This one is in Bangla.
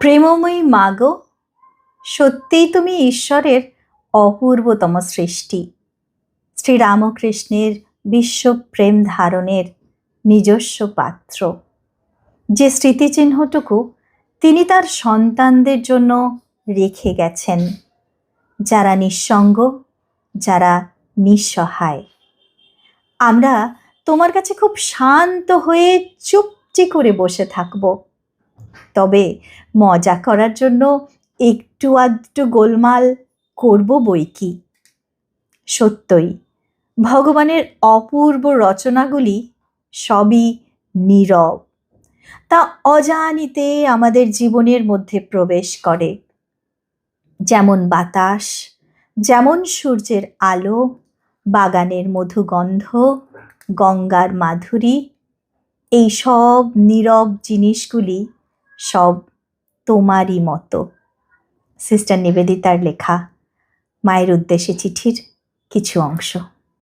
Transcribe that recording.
প্রেমময়ী মাগো সত্যিই তুমি ঈশ্বরের অপূর্বতম সৃষ্টি। শ্রীরামকৃষ্ণের বিশ্ব প্রেম ধারণের নিজস্ব পাত্র। যে স্মৃতিচিহ্নটুকু তিনি তার সন্তানদের জন্য রেখে গেছেন, যারা নিঃসঙ্গ, যারা নিঃসহায়। আমরা তোমার কাছে খুব শান্ত হয়ে চুপটি করে বসে থাকব। তবে মজা করার জন্য একটু আধটু গোলমাল করব বই কি? সত্যই, ভগবানের অপূর্ব রচনাগুলি সবই নীরব। তা অজানিতে আমাদের জীবনের মধ্যে প্রবেশ করে। যেমন বাতাস, যেমন সূর্যের আলো, বাগানের মধুগন্ধ, গঙ্গার মাধুরী, এই সব নীরব জিনিসগুলি সব তোমারই মতো। সিস্টার নিবেদিতার লেখা মায়ের উদ্দেশ্যে চিঠির কিছু অংশ।